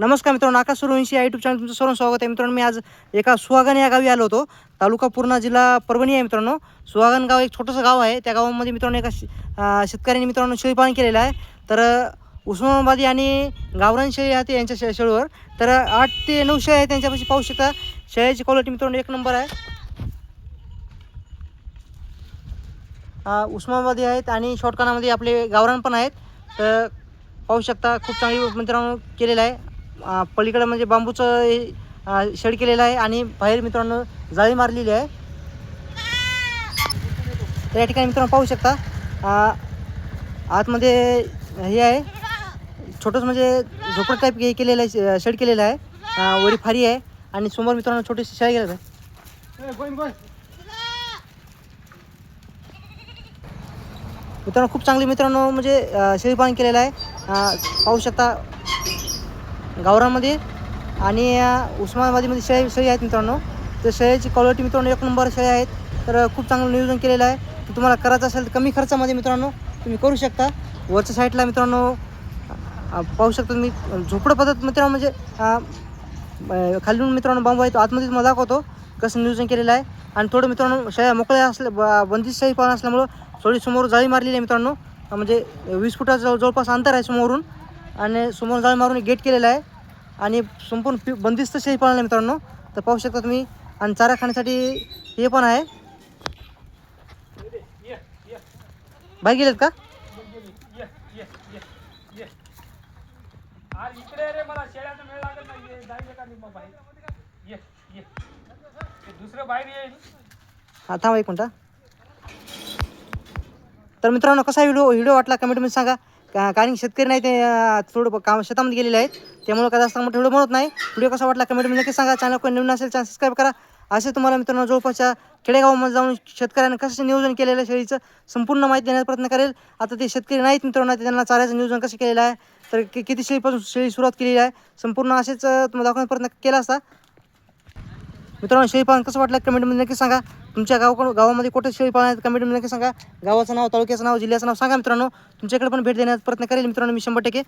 नमस्कार मित्रांनो आकाश सूर्यवंशी या यूट्यूब चॅनल तुमचं सर्व स्वागत आहे. मित्रांनो मी आज एका सुहागण या गावी आलो होतो. तालुका पूर्णा जिल्हा परभणी आहे मित्रांनो. सुहागण गाव एक छोटंसं गाव आहे. त्या गावामध्ये मित्रांनो एका शेतकऱ्यांनी मित्रांनो शेळीपालन केलेलं आहे. तर उस्मानाबादी आणि गावरान शेळी आहे यांच्या शे शेळीवर. तर आठ ते नऊ शेळी आहेत त्यांच्यापाशी पाहू शकता. शेळ्याची क्वालिटी मित्रांनो एक नंबर आहे. उस्मानाबादी आहेत आणि शॉर्टकानामध्ये आपले गावरान पण आहेत. तर पाहू शकता खूप चांगली मित्रांनो केलेलं आहे. पलीकडे म्हणजे बांबूचं हे, शेड केलेलं आहे आणि बाहेर मित्रांनो जाळी मारलेली आहे. तर या ठिकाणी मित्रांनो पाहू शकता आतमध्ये हे आहे. छोटंसं म्हणजे झोपड टाईप हे केलेलं आहे शेड केलेलं आहे. वरी फारी आहे आणि समोर मित्रांनो छोटीशी शाळा गेलेलं आहे. मित्रांनो खूप चांगले मित्रांनो म्हणजे अं, शेळीपालन केलेलं आहे. पाहू शकता गावरामध्ये आणि उस्मानाबादीमध्ये शेळी शेळी आहेत मित्रांनो. तर शेळ्याची क्वालिटी मित्रांनो एक नंबर शेळ्या आहेत. तर खूप चांगलं नियोजन केलेलं आहे. तर तुम्हाला करायचं असेल तर कमी खर्चामध्ये मित्रांनो तुम्ही करू शकता. वरच्या साईडला मित्रांनो पाहू शकता तुम्ही झोपडं पद्धत मित्रांनो म्हणजे खालून मित्रांनो बांबू आहे तो आतमध्ये मला दाखवतो कसं नियोजन केलेलं आहे. आणि थोडं मित्रांनो शेळ्या मोकळ्या असल्या ब- बंदिस्त शेळी असल्यामुळं थोडी समोर जाळी मारलेली आहे मित्रांनो. म्हणजे वीस फुटाचं जवळपास अंतर आहे समोरून. आणि समोर जाळी मारून गेट केलेलं आहे. आणि संपूर्ण पि बंदिस्त शेळी आहे मित्रांनो. तर पाहू शकता तुम्ही. आणि चारा खाण्यासाठी हे पण आहे. बाहेर गेलेत का? हा थांबा एक मिनटं. तर मित्रांनो कसा व्हिडिओ व्हिडिओ वाटला कमेंटमध्ये सांगा. का- कारण शेतकरी नाही ते अं, थोडं काम शेतामध्ये गेलेले आहेत. त्यामुळे काय जास्त मग व्हिडिओ म्हणत नाही. व्हिडिओ कसा वाटला कमेंटमध्ये नक्की सांगा. चॅनल कोणी नवीन असेल चॅनल सबस्क्राईब करा. असे तुम्हाला मित्रांनो जवळपासच्या खेडेगावामध्ये जाऊन शेतकऱ्यांना कसं नियोजन केलेलं आहे शेळीचं संपूर्ण माहिती देण्याचा प्रयत्न करेल. आता ते शेतकरी नाहीत मित्रांनो ते त्यांना चाऱ्याचं नियोजन कसं केलेलं आहे तर कि किती शेळीपासून शेळी सुरुवात केलेली आहे संपूर्ण असेच अं, तुम्हाला दाखवण्याचा प्रयत्न केला असता. मित्रांनो शेळीपालन कसं वाटलं कमेंटमध्ये नक्की सांगा. तुमच्या गावाकडून गावामध्ये कुठे शेळीपालन आहे कमेंटमध्ये नक्की सांगा? गावाचं नाव तालुक्याचं नाव जिल्ह्याचं नाव सांगा मित्रांनो. तुमच्याकडे पण भेट देण्याचा प्रयत्न करेल मित्रांनो मी शंभर टक्के.